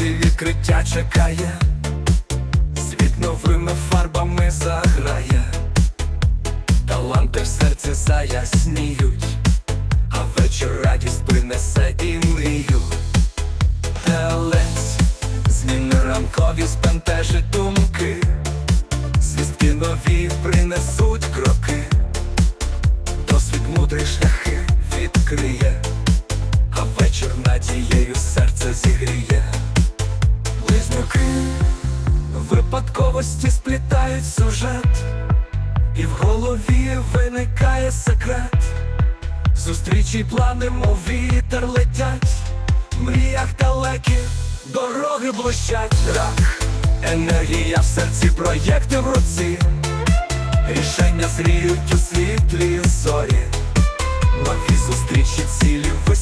вранці відкриття чекає, світ новими фарбами заграє, таланти в серці заясніють, а вечір радість принесе і мрію. Телець, зміни ранкові збентежить думки, звістки нові принесуть кроки, досвід мудрий шляхи відкриє, а вечір надією серце зігріє. Близнюки випадковості сплітають сюжет, і в голові виникає секрет. Зустрічі плани, мов вітер летять, в мріях далекі, дороги блищать, рак, енергія в серці, проєкти в руці, рішення зріють у світлі зорі, нові зустрічі, цілі високі,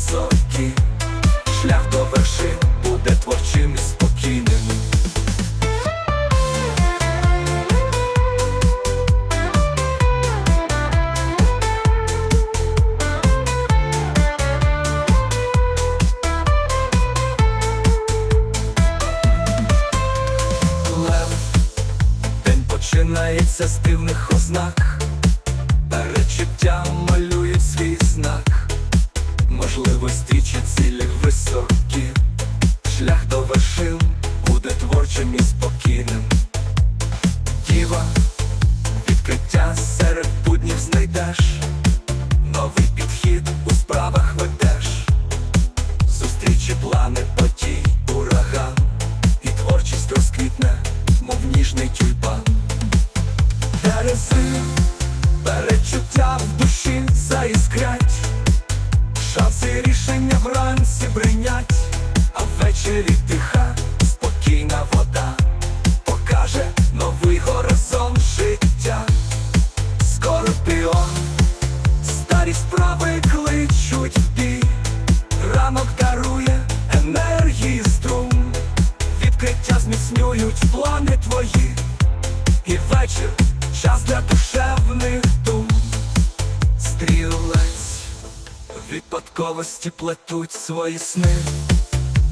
починається з дивних ознак, перечуття малюють свій знак, можливості чи цілі високі, шлях до вершин буде творчим і спокійним. Діва, відкриття серед буднів знайдеш, Терези, перечуття в душі заіскрять, шанси рішення вранці бринять, а ввечері випадковості плетуть свої сни,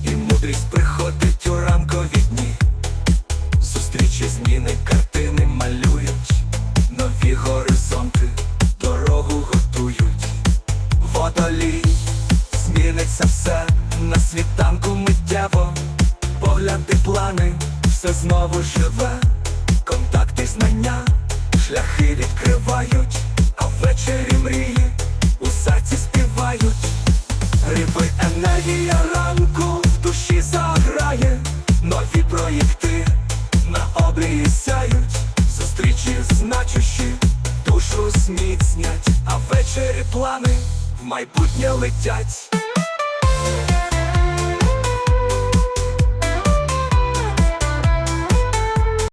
і мудрість приходить у ранкові дні. Зустрічі зміни картини малюють, нові горизонти дорогу готують. Водолій, зміниться все на світанку миттєво, погляди, плани, все знову живе, контакти, знання, шляхи відкривають, а ввечері мрії співають. Риби енергія ранку в душі заграє, нові проєкти на обрії сяють, зустрічі значущі, душу зміцнять, а ввечері плани в майбутнє летять.